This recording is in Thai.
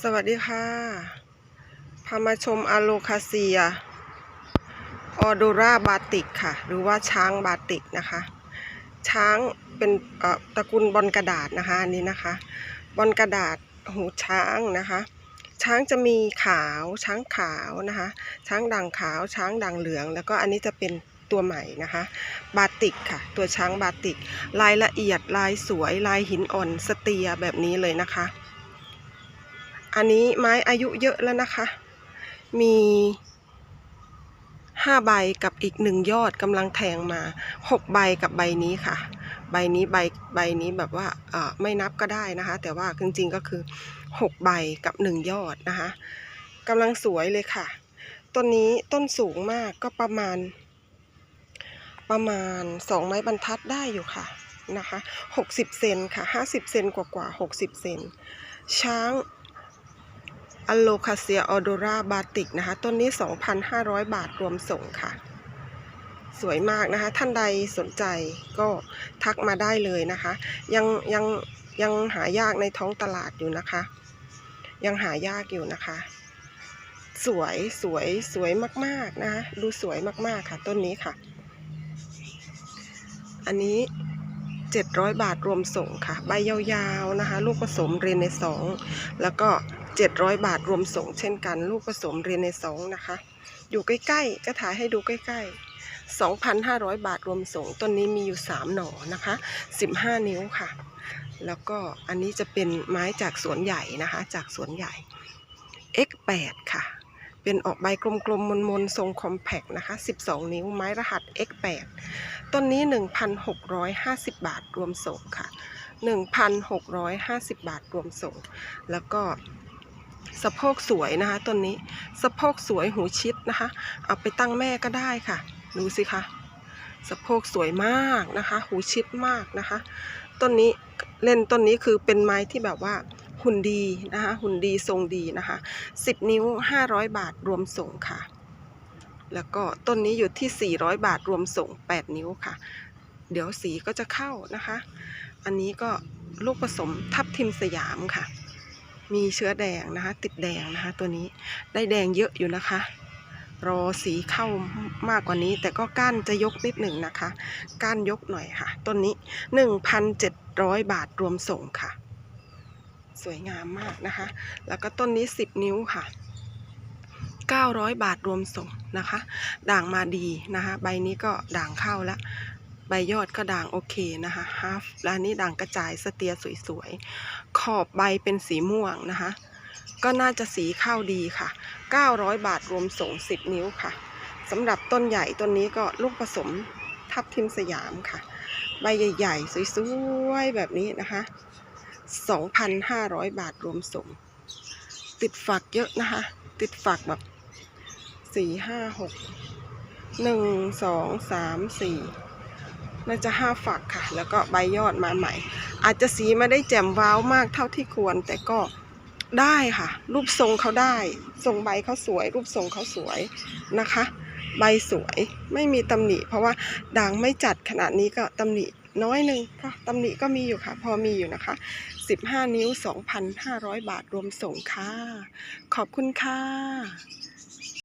สวัสดีค่ะ พามาชมอะโลคาเซีย ออโดราบาติกค่ะ หรือว่าช้างบาติกนะคะ ช้างเป็นตระกูลบอลกระดาษนะคะอันนี้นะคะ บอลกระดาษหูช้างนะคะ ช้างจะมีขาว ช้างขาวนะคะ ช้างด่างขาว ช้างด่างเหลือง แล้วก็อันนี้จะเป็นตัวใหม่นะคะ บาติกค่ะ ตัวช้างบาติก ลายละเอียดลายสวยลายหินอ่อนสเตียแบบนี้เลยนะคะ อันนี้ไม้อายุเยอะแล้วนะคะ มีห้าใบกับอีกหนึ่งยอดกำลังแทงมาหกใบกับใบนี้ค่ะ ใบนี้ใบใบนี้แบบว่าไม่นับก็ได้นะคะ แต่ว่าจริงๆก็คือหกใบกับหนึ่งยอดนะคะกำลังสวยเลยค่ะ ต้นนี้ต้นสูงมากก็ประมาณ ประมาณสองไม้บรรทัดได้อยู่ค่ะนะคะหกสิบเซนค่ะห้าสิบเซนกว่ากว่าหกสิบเซนช้าง อโลคาเซียออโดราบาติกนะคะต้นนี้ 2,500 บาทรวมส่งค่ะ สวยมากนะคะ ท่านใดสนใจก็ทักมาได้เลยนะคะ ยังยังยังหายากในท้องตลาดอยู่นะคะ ยังหายากอยู่นะคะ สวยสวยสวยมากๆนะคะดูสวยมากๆค่ะ ต้นนี้ค่ะ อันนี้700 บาทรวมส่งค่ะ ใบยาวๆนะคะ ลูกผสมเรนในสองแล้วก็ 700 บาทรวมส่งเช่นกัน ลูกผสมเรียนในสองนะคะ อยู่ใกล้ๆก็ถ่ายให้ดูใกล้ ๆ 2,500 บาทรวมส่งต้นนี้มีอยู่ 3 หน่อนะคะ 15 นิ้วค่ะ แล้วก็อันนี้จะเป็นไม้จากสวนใหญ่นะคะ จากสวนใหญ่ X8 ค่ะ เป็นออกใบกลมๆ มนๆ ทรงคอมแพกนะคะ 12 นิ้วไม้รหัส X8 ต้นนี้ 1,650 บาทรวมส่งค่ะ 1,650 บาทรวมส่ง แล้วก็ สะโพกสวยนะคะต้นนี้สะโพกสวยหูชิดนะคะ เอาไปตั้งแม่ก็ได้ค่ะ ดูสิคะสะโพกสวยมากนะคะ หูชิดมากนะคะต้นนี้เล่นต้นนี้คือเป็นไม้ที่แบบว่าหุ่นดีนะคะหุ่นดีทรงดีนะคะ10 นิ้ว 500 บาทรวมส่งค่ะ แล้วก็ต้นนี้อยู่ที่ 400 บาทรวมส่ง 8 นิ้วค่ะ เดี๋ยวสีก็จะเข้านะคะ อันนี้ก็ลูกผสมทับทิมสยามค่ะ มีเชื้อแดงนะคะ ติดแดงนะคะ ตัวนี้ได้แดงเยอะอยู่นะคะ รอสีเข้ามากกว่านี้ แต่ก็ก้านจะยกนิดหนึ่งนะคะก้านยกหน่อยค่ะ ต้นนี้ 1,700 บาทรวมส่งค่ะ สวยงามมากนะคะ แล้วก็ต้นนี้ 10 นิ้วค่ะ900 บาทรวมส่งนะคะ ด่างมาดีนะคะ ใบนี้ก็ด่างเข้าแล้ว ใบยอดก็ด่างโอเคนะคะฮาฟแล้วนนี้ด่างกระจายสเตียสวยๆ ขอบใบเป็นสีม่วงนะคะ ก็น่าจะสีเข้าดีค่ะ 900 บาทรวมส่ง 10 นิ้วค่ะสำหรับต้นใหญ่ต้นนี้ก็ลูกผสมทับทิมสยามค่ะ ใบใหญ่ๆ สวยๆ แบบนี้นะคะ 2,500 บาทรวมส่ง ติดฝักเยอะนะคะ ติดฝักแบบ 4 5 6 1 2 3 4 น่าจะห้าฝักค่ะ แล้วก็ใบยอดมาใหม่ อาจจะสีไม่ได้แจ่มว้าวมากเท่าที่ควร แต่ก็ได้ค่ะ รูปทรงเขาได้ ทรงใบเขาสวย รูปทรงเขาสวยนะคะ ใบสวยไม่มีตำหนิ เพราะว่าด่างไม่จัดขนาดนี้ก็ตำหนิน้อยหนึ่งก็ตำหนิก็มีอยู่ค่ะ พอมีอยู่นะคะ 15 นิ้ว 2,500 บาทรวมส่งค่ะ ขอบคุณค่ะ